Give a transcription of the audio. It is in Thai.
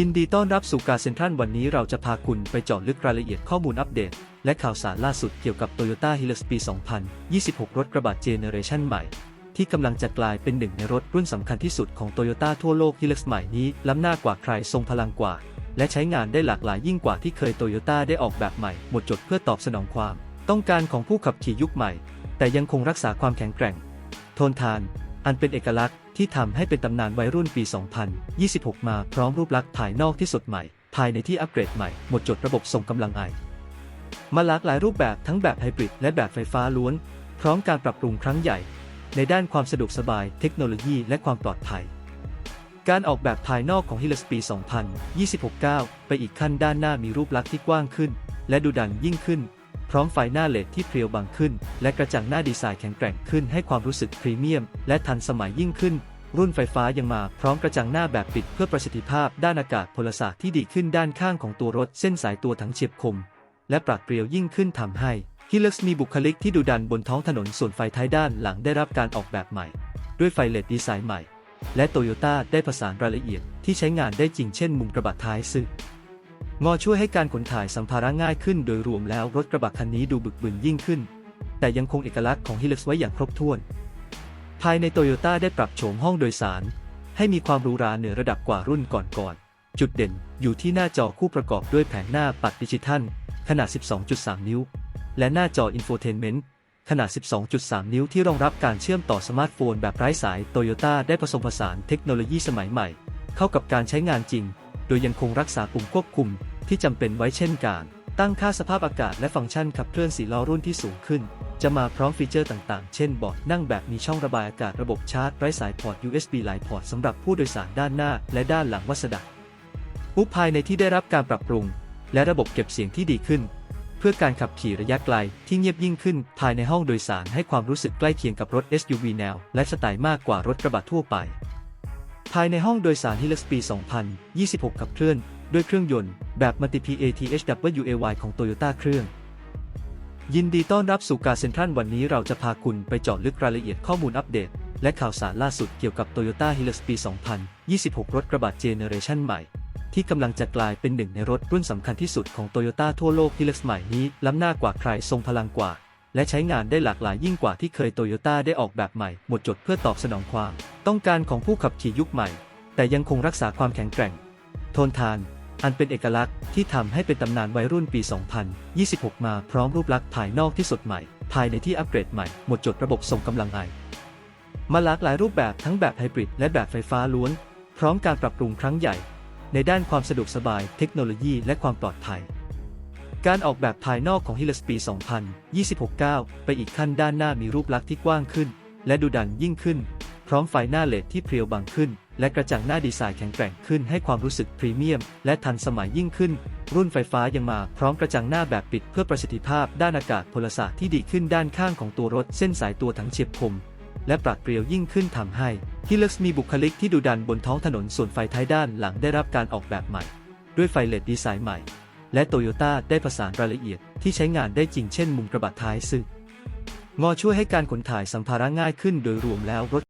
ยินดีต้อนรับสู่การเซ็นทรัลวันนี้เราจะพาคุณไปเจาะลึกรายละเอียดข้อมูลอัปเดต และข่าวสารล่าสุดเกี่ยวกับ Toyota Hilux ปี 2026 รถกระบะเจเนเรชันใหม่ ที่กำลังจะกลายเป็นหนึ่งในรถรุ่นสำคัญที่สุดของ Toyota ทั่วโลก Hilux ใหม่นี้ ล้ำหน้ากว่าใครทรงพลังกว่า และใช้งานได้หลากหลายยิ่งกว่าที่เคย Toyota ได้ออกแบบใหม่หมดจดเพื่อตอบสนองความ ต้องการของผู้ขับขี่ยุคใหม่ แต่ยังคงรักษาความแข็งแกร่ง ทนทาน อันเป็นเอกลักษณ์ ที่ทำให้เป็นตำนานวัยรุ่นปี 2026 มาพร้อมรูปลักษณ์ภายนอกที่สดใหม่ ภายในที่อัปเกรดใหม่ หมดจดระบบส่งกำลังไอ มาหลากหลายรูปแบบทั้งแบบไฮบริดและแบบไฟฟ้าล้วน พร้อมการปรับปรุงครั้งใหญ่ ในด้านความสะดวกสบาย เทคโนโลยี และความปลอดภัย การออกแบบภายนอกของ Hilux ปี 2026 9ไปอีกขั้นด้านหน้ามีรูปลักษณ์ที่กว้างขึ้น และดูดันยิ่งขึ้น พร้อมไฟหน้าเลดที่เพรียวบางขึ้น และกระจังหน้าดีไซน์แข็งแกร่งขึ้นให้ความรู้สึกพรีเมียม และทันสมัยยิ่งขึ้น รุ่นไฟฟ้ายังมาพร้อมกระจังหน้าแบบปิดเพื่อประสิทธิภาพด้านอากาศพลศาสตร์ที่ดีขึ้นด้านข้างของตัวรถเส้นสายตัวทั้งเฉียบคม และปราดเปรียวยิ่งขึ้นทำให้ Hilux มีบุคลิกที่ดุดันบนท้องถนนส่วนไฟท้ายด้านหลังได้รับการออกแบบใหม่ ด้วยไฟเลดดีไซน์ใหม่ และโตโยต้าได้ผสานรายละเอียดที่ใช้งานได้จริงเช่นมุมกระบะท้ายซึ่ง งอช่วยให้การขนถ่ายสัมภาระง่ายขึ้นโดยรวมแล้วรถกระบะคันนี้ดูบึกบึนยิ่งขึ้น แต่ยังคงเอกลักษณ์ของ Hilux ไว้อย่างครบถ้วน ภายในโตโยต้าได้ปรับโฉมห้องโดยสาร ให้มีความหรูหราเหนือระดับกว่ารุ่นก่อนๆ จุดเด่นอยู่ที่หน้าจอคู่ประกอบด้วยแผงหน้าปัดดิจิทัล ขนาด 12.3 นิ้ว และหน้าจออินโฟเทนเมนต์ขนาด 12.3 นิ้วที่รองรับการเชื่อมต่อสมาร์ทโฟนแบบไร้สายโตโยต้าได้ผสมผสานเทคโนโลยีสมัยใหม่ เข้ากับการใช้งานจริง โดยยังคงรักษาปุ่มควบคุมที่จำเป็นไว้เช่นการ ตั้งค่าสภาพอากาศและฟังก์ชันขับเคลื่อนสีล้อรุ่นที่สูงขึ้น จะมาพร้อมฟีเจอร์ต่างๆ เช่นเบาะนั่งแบบมีช่องระบายอากาศระบบชาร์จไร้สายพอร์ต USB หลายพอร์ตสำหรับผู้โดยสารด้านหน้าและด้านหลังวัสดุอุปภายในที่ได้รับการปรับปรุง และระบบเก็บเสียงที่ดีขึ้น เพื่อการขับขี่ระยะไกลที่เงียบยิ่งขึ้น ภายในห้องโดยสารให้ความรู้สึกใกล้เคียงกับรถ SUV แนวและสไตล์มากกว่ารถกระบะทั่วไป ภายในห้องโดยสาร Hilux ปี 2026 ขับเคลื่อน ด้วยเครื่องยนต์ แบบ Multi PATHWAY ของ Toyota เครื่อง ยินดีต้อนรับสู่การเซ็นทรัลวันนี้เราจะพาคุณไปเจาะลึกรายละเอียดข้อมูลอัปเดต และข่าวสารล่าสุดเกี่ยวกับ Toyota Hilux ปี 2026 รถกระบะเจเนเรชันใหม่ ที่กำลังจะกลายเป็นหนึ่งในรถรุ่นสำคัญที่สุดของ Toyota ทั่วโลก Hilux ใหม่นี้ล้ำหน้ากว่าใครทรงพลังกว่า และใช้งานได้หลากหลายยิ่งกว่าที่เคย Toyota ได้ออกแบบใหม่หมดจดเพื่อตอบสนองความ ต้องการของผู้ขับขี่ยุคใหม่ แต่ยังคงรักษาความแข็งแกร่ง ทนทาน อันเป็นเอกลักษณ์ที่ทำให้เป็นตำนานวัยรุ่นปี 2026 มาพร้อมรูปลักษณ์ภายนอกที่สดใหม่ ภายในที่อัปเกรดใหม่ หมดจดระบบส่งกำลังไอมาหลากหลายรูปแบบทั้งแบบไฮบริดและแบบไฟฟ้าล้วน พร้อมการปรับปรุงครั้งใหญ่ ในด้านความสะดวกสบาย เทคโนโลยีและความปลอดภัย การออกแบบภายนอกของ Hilux ปี 2026 9ไปอีกขั้นด้านหน้ามีรูปลักษณ์ที่กว้างขึ้น และดูดันยิ่งขึ้น พร้อมไฟหน้าเลดที่เพรียวบางขึ้น และกระจังหน้าดีไซน์แข็งแกร่งขึ้นให้ความรู้สึกพรีเมียม และทันสมัยยิ่งขึ้น รุ่นไฟฟ้ายังมาพร้อมกระจังหน้าแบบปิดเพื่อประสิทธิภาพด้านอากาศพลศาสตร์ที่ดีขึ้นด้านข้างของตัวรถเส้นสายตัวทั้งเฉียบคม และปราดเปรียวยิ่งขึ้นทำให้ Hilux มีบุคลิกที่ดุดันบนท้องถนนส่วนไฟท้ายด้านหลังได้รับการออกแบบใหม่ ด้วยไฟเลดดีไซน์ใหม่ และโตโยต้าได้ผสานรายละเอียดที่ใช้งานได้จริงเช่น มุมกระบะท้ายซึ่งงอช่วยให้การขนถ่ายสัมภาระง่ายขึ้นโดยรวมแล้วรถ